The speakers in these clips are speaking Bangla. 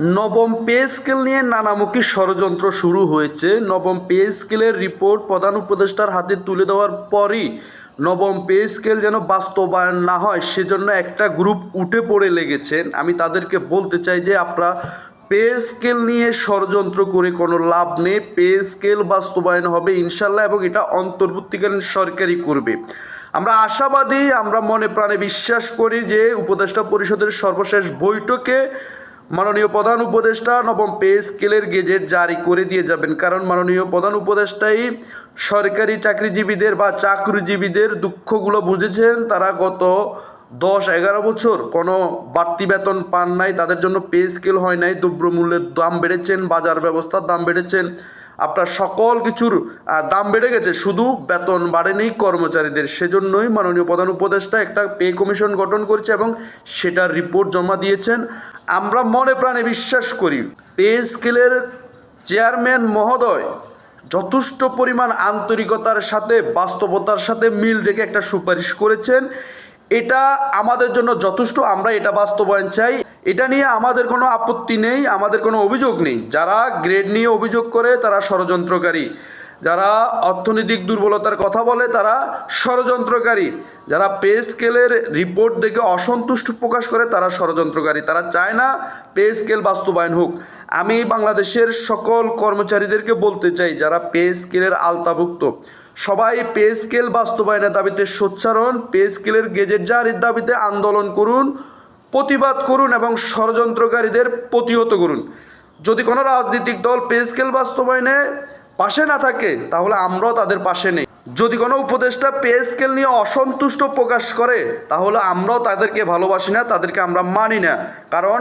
নবম পে স্কেল নিয়ে নানামুখী ষড়যন্ত্র শুরু হয়েছে। নবম পে স্কেলের রিপোর্ট প্রধান উপদেষ্টার হাতে তুলে দেওয়ার পরই নবম পে স্কেল যেন বাস্তবায়ন না হয়, সেজন্য একটা গ্রুপ উঠে পড়ে লেগেছেন। আমি তাদেরকে বলতে চাই যে আপনারা পে স্কেল নিয়ে ষড়যন্ত্র করে কোনো লাভ নেই। পে স্কেল বাস্তবায়ন হবে ইনশাল্লাহ এবং এটা অন্তর্বর্তীকালীন সরকারই করবে। আমরা আশাবাদী, আমরা মনে প্রাণে বিশ্বাস করি যে উপদেষ্টা পরিষদের সর্বশেষ বৈঠকে মাননীয় প্রধান উপদেষ্টা নবম পে স্কেলের গেজেট জারি করে দিয়ে যাবেন। কারণ মাননীয় প্রধান উপদেষ্টাই সরকারি চাকরিজীবীদের বা চাকরিজীবীদের দুঃখগুলো বুঝেছেন। তারা গত দশ এগারো বছর কোনো বাড়তি বেতন পান নাই। তাদের জন্য পে স্কেল হয় নাই। দ্রব্যমূল্যের দাম বেড়েছেন, বাজার ব্যবস্থার দাম বেড়েছেন। আপনার সকল কিছুর দাম বেড়ে গেছে। শুধু বেতন বাড়েনি কর্মচারীদের। সেজন্যই মাননীয় প্রধান উপদেষ্টা একটা পে কমিশন গঠন করেছে এবং সেটার রিপোর্ট জমা দিয়েছেন। আমরা মনে প্রাণে বিশ্বাস করি, পে স্কেলের চেয়ারম্যান মহোদয় যথেষ্ট পরিমাণ আন্তরিকতার সাথে, বাস্তবতার সাথে মিল রেখে একটা সুপারিশ করেছেন। এটা আমাদের জন্য যথেষ্ট, আমরা এটা বাস্তবায়ন চাই। এটা নিয়ে আমাদের কোনো আপত্তি নেই, আমাদের কোনো অভিযোগ নেই। যারা গ্রেড নিয়ে অভিযোগ করে তারা ষড়যন্ত্রকারী। যারা অর্থনৈতিক দুর্বলতার কথা বলে তারা ষড়যন্ত্রকারী। যারা পে স্কেলের রিপোর্ট দেখে অসন্তুষ্ট প্রকাশ করে তারা ষড়যন্ত্রকারী। তারা চায় না পে স্কেল বাস্তবায়ন হোক। আমি বাংলাদেশের সকল কর্মচারীদেরকে বলতে চাই, যারা পে স্কেলের আলতাভুক্ত সবাই পে স্কেল বাস্তবায়নের দাবিতে সোচ্চারণ পে স্কেলের গেজেট জারির দাবিতে আন্দোলন করুন। প্রতিবাদ করুন এবং ষড়যন্ত্রকারীদের প্রতিহত করুন। যদি কোনো রাজনৈতিক দল পেস্কেল বাস্তবায়নে পাশে না থাকে, তাহলে আমরাও তাদের পাশে নেই। যদি কোনো উপদেষ্টা পে স্কেল নিয়ে অসন্তুষ্ট প্রকাশ করে, তাহলে আমরাও তাদেরকে ভালোবাসি না, তাদেরকে আমরা মানি না। কারণ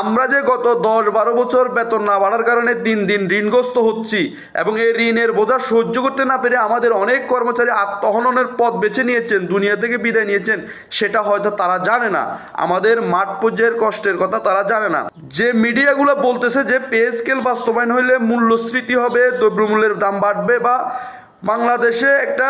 আমরা যে গত দশ বারো বছর বেতন না বাড়ার কারণে দিন দিন ঋণগ্রস্ত হচ্ছি এবং এই ঋণের বোঝা সহ্য করতে না পেরে আমাদের অনেক কর্মচারী আত্মহননের পথ বেছে নিয়েছেন, দুনিয়া থেকে বিদায় নিয়েছেন, সেটা হয়তো তারা জানে না। আমাদের মাঠ পর্যায়ের কষ্টের কথা তারা জানে না। যে মিডিয়াগুলো বলতেছে যে পে স্কেল বাস্তবায়ন হইলে মূল্যস্ফীতি হবে, দ্রব্যমূল্যের দাম বাড়বে বা বাংলাদেশে একটা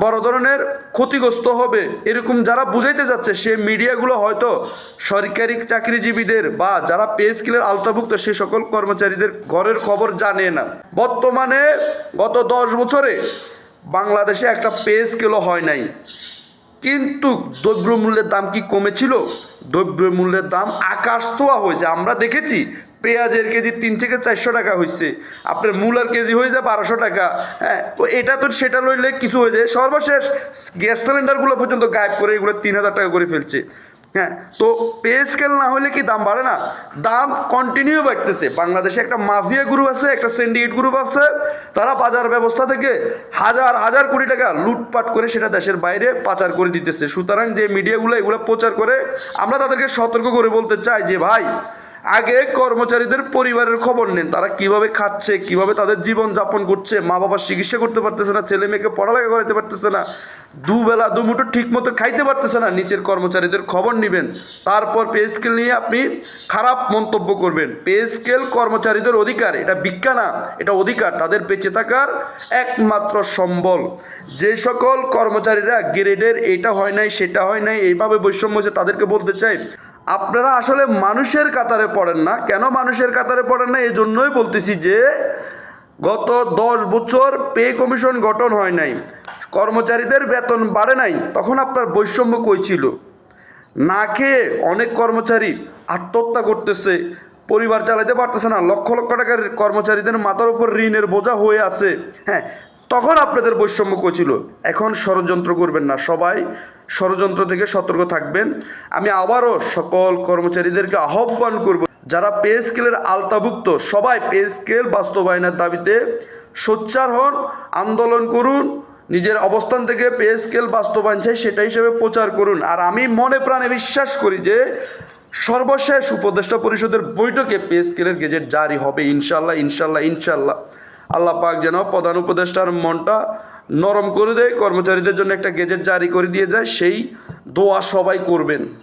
বড় ধরনের ক্ষতিগ্রস্ত হবে। এরকম যারা বুঝাইতে যাচ্ছে, সে মিডিয়াগুলো হয়তো সরকারি চাকরিজীবীদের বা যারা পে স্কেলের আওতাভুক্ত, সে সকল কর্মচারীদের ঘরের খবর জানে না। বর্তমানে গত দশ বছরে বাংলাদেশে একটা পে স্কেলও হয় নাই। কিন্তু দ্রব্যমূল্যের দাম কি কমেছিল? দ্রব্যমূল্যের দাম আকাশ ছোঁয়া হয়েছে। আমরা দেখেছি পেঁয়াজের কেজি তিন থেকে চারশো টাকা হয়েছে আপনার মূলার কেজি হয়ে যায় বারোশো টাকা। হ্যাঁ এটা তো সেটা লইলে কিছু হয়ে যায়। সর্বশেষ গ্যাস সিলিন্ডারগুলো পর্যন্ত গায়েব করে এগুলো তিন হাজার টাকা করে ফেলছে। হ্যাঁ তো পে স্কেল না হলে কি দাম বাড়ে না? দাম কন্টিনিউ বাড়তেছে। বাংলাদেশে একটা মাফিয়া গ্রুপ আছে, একটা সিন্ডিকেট গ্রুপ আছে। তারা বাজার ব্যবস্থা থেকে হাজার হাজার কোটি টাকা লুটপাট করে সেটা দেশের বাইরে পাচার করে দিতেছে। সুতরাং যে মিডিয়াগুলো এগুলো প্রচার করে আমরা তাদেরকে সতর্ক করে বলতে চাই যে, ভাই আগে কর্মচারীদের পরিবারের খবর নেন। তারা কীভাবে খাচ্ছে, কীভাবে তাদের জীবন যাপন করছে মা বাবার চিকিৎসা করতে পারতেছে না, ছেলে মেয়েকে পড়ালেখা করাতে পারতেছে না, দুবেলা দুমুঠো ঠিক মতো খাইতে পারতেছে না, নিচের কর্মচারীদের খবর নেবেন। তারপর পে স্কেল নিয়ে আপনি খারাপ মন্তব্য করবেন। পে স্কেল কর্মচারীদের অধিকার, এটা ভিক্ষা না, এটা অধিকার, তাদের বেঁচে থাকার একমাত্র সম্বল। যে সকল কর্মচারীরা গ্রেডের এটা হয় নাই, সেটা হয় নাই, এইভাবে বৈষম্য হয়েছে, তাদেরকে বলতে চাই আপনারা আসলে মানুষের কাতারে পড়েন না। কেন মানুষের কাতারে পড়েন না? এই জন্যই বলতেছি যে, গত দশ বছর পে কমিশন গঠন হয় নাই। কর্মচারীদের বেতন বাড়ে নাই। তখন আপনার বৈষম্য কই ছিল? না খেয়ে অনেক কর্মচারী আত্মহত্যা করতেছে। পরিবার চালাতে পারতেছে না। লক্ষ লক্ষ টাকার কর্মচারীদের মাথার উপর ঋণের বোঝা হয়ে আছে। হ্যাঁ তখন আপনাদের বৈষম্য ছিল? এখন ষড়যন্ত্র করবেন না সবাই। ষড়যন্ত্র থেকে সতর্ক থাকবেন। আমি আবারও সকল কর্মচারীদেরকে আহ্বান করব, যারা পে স্কেলের আওতাভুক্ত, সবাই পে স্কেল বাস্তবায়নের দাবিতে সোচ্চার হন, আন্দোলন করুন, নিজের অবস্থান থেকে পে স্কেল বাস্তবায়ন চাই, সেটা হিসেবে প্রচার করুন। আর আমি মনে প্রাণে বিশ্বাস করি যে সর্বশেষ উপদেষ্টা পরিষদের বৈঠকে পে স্কেলের গেজেট জারি হবে। ইনশাল্লাহ ইনশাল্লাহ ইনশাল্লাহ আল্লাহ পাক যেন প্রধান উপদেষ্টার মনটা নরম করে দেয়, কর্মচারীদের জন্য একটা গেজেট জারি করে দিয়ে যায়, সেই দোয়া সবাই করবেন।